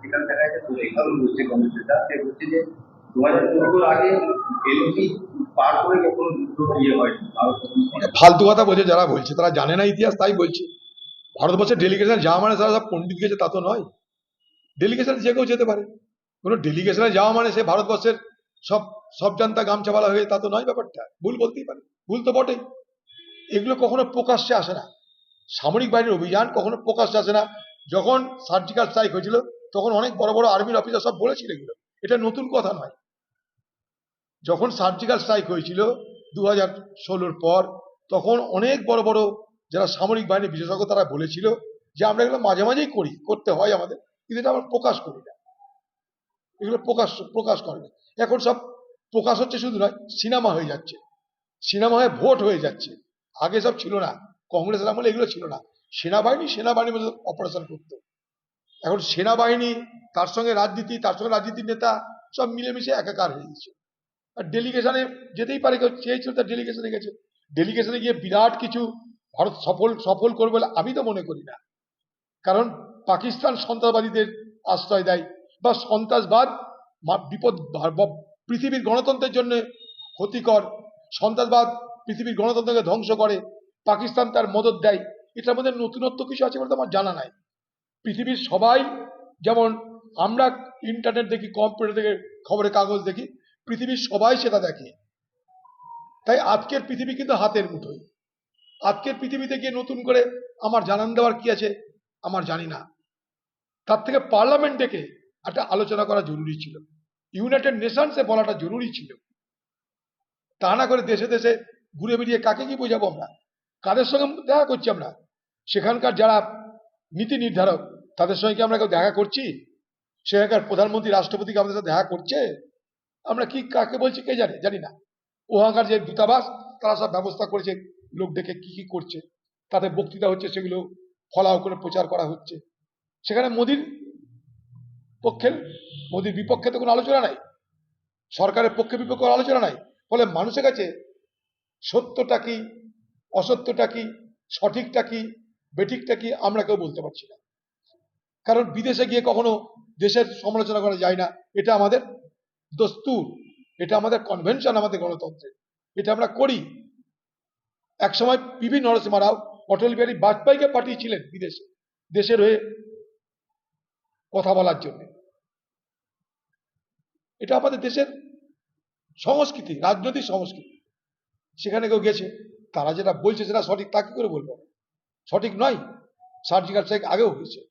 সেখানে যাচ্ছে তো এইভাবে বলছে কংগ্রেসটা সে বলছে যে দু হাজার চোদ্দোর আগে এলওসি পার করে কখনো যুদ্ধ ইয়ে হয়নি ফালতু কথা বলছে, যারা বলছে তারা জানে না ইতিহাস, তাই বলছে। ভারতবর্ষের ডেলিগেশন যাওয়া মানে তারা সব পণ্ডিত গেছে, তা তো নয়। ডেলিগেশন যে কেউ যেতে পারে। কোনো ডেলিগেশনে যাওয়া মানে সে ভারতবর্ষের সব সব জানতা গামছাওয়ালা হয়ে, তা তো নয় ব্যাপারটা। ভুল বলতেই পারে। ভুল তো বটেই। এগুলো কখনো প্রকাশ্যে আসে না। সামরিক বাহিনীর অভিযান কখনো প্রকাশ্যে আসে না। যখন সার্জিক্যাল স্ট্রাইক হয়েছিল তখন অনেক বড় বড় আর্মির অফিসার সব বলেছিল এগুলো। এটা নতুন কথা নয়। যখন সার্জিক্যাল স্ট্রাইক হয়েছিল দু হাজার ষোলোর পর, তখন অনেক বড় বড় যারা সামরিক বাহিনীর বিশেষজ্ঞ তারা বলেছিল যে আমরা এগুলো মাঝে মাঝেই করি, করতে হয় আমাদের, কিন্তু এটা আমরা প্রকাশ করি না। এগুলো প্রকাশ প্রকাশ করে না এখন সব প্রকাশ হচ্ছে শুধু নয়, সিনেমা হয়ে যাচ্ছে। সিনেমা হয়ে ভোট হয়ে যাচ্ছে। আগে সব ছিল না। কংগ্রেসের আমলে এগুলো ছিল না। সেনাবাহিনী সেনাবাহিনীর মধ্যে অপারেশন করতো। এখন সেনাবাহিনী, তার সঙ্গে রাজনীতি, তার সঙ্গে রাজনীতির নেতা সব মিলেমিশে একাকার হয়ে গেছে। আর ডেলিগেশনে যেতেই পারে, কেউ চেয়েছিল তার ডেলিগেশনে গেছে। ডেলিগেশনে গিয়ে বিরাট কিছু ভারত সফল সফল করবে বলে আমি তো মনে করি না। কারণ পাকিস্তান সন্ত্রাসবাদীদের আশ্রয় দেয় বা সন্ত্রাসবাদ বিপদ পৃথিবীর গণতন্ত্রের জন্য ক্ষতিকর। সন্ত্রাসবাদ পৃথিবীর গণতন্ত্রকে ধ্বংস করে। পাকিস্তান তার মদত দেয়। এটার মধ্যে নতুনত্ব কিছু আছে বলে তো আমার জানা নাই। পৃথিবীর সবাই, যেমন আমরা ইন্টারনেট দেখি কম্পিউটার দেখে খবরের কাগজ দেখি, পৃথিবীর সবাই সেটা দেখে। তাই আজকের পৃথিবী কিন্তু হাতের মুঠোয়। আজকের পৃথিবীতে গিয়ে নতুন করে আমার জানান দেওয়ার কি আছে, আমার জানি না। তার থেকে পার্লামেন্ট ডেকে একটা আলোচনা করা জরুরি ছিল। ইউনাইটেড নেশনসে বলাটা জরুরি ছিল। তা না করে দেশে দেশে ঘুরে বেরিয়ে কাকে কি বোঝাবো আমরা? কাদের সঙ্গে দেখা করছি আমরা? সেখানকার যারা নীতি নির্ধারক। তাদের সঙ্গে কি আমরা কেউ দেখা করছি? সেখানকার প্রধানমন্ত্রী রাষ্ট্রপতিকে আমাদের সাথে দেখা করছে? আমরা কি কাকে বলছি কে জানে? জানি না। ওখানকার যে দূতাবাস, তারা সব ব্যবস্থা করেছে, লোক ডেকে কি কি করছে তাতে বক্তৃতা হচ্ছে, সেগুলো ফলাও করে প্রচার করা হচ্ছে। সেখানে মোদির পক্ষের, মোদির বিপক্ষে তো কোনো আলোচনা নাই। সরকারের পক্ষে বিপক্ষে কোনো আলোচনা নাই। ফলে মানুষের কাছে সত্যটা কি, অসত্যটা কি, সঠিকটা কি বেঠিকটা কি আমরা কেউ বলতে পারছি না। কারণ বিদেশে গিয়ে কখনো দেশের সমালোচনা করা যায় না। এটা আমাদের দস্তুর, এটা আমাদের কনভেনশন আমাদের গণতন্ত্রের। এটা আমরা করি। একসময় পিভি নরসিংহ রাও অটল বিহারী বাজপেয়ীকে পাঠিয়েছিলেন বিদেশে, দেশের হয়ে কথা বলার জন্য। এটা আমাদের দেশের সংস্কৃতি, রাজনৈতিক সংস্কৃতি। সেখানে কেউ গেছে, তারা যেটা বলছে সেটা সঠিক, তাকে করে বলব সঠিক নয়। সার্জিক্যাল স্ট্রাইক আগেও হয়েছে।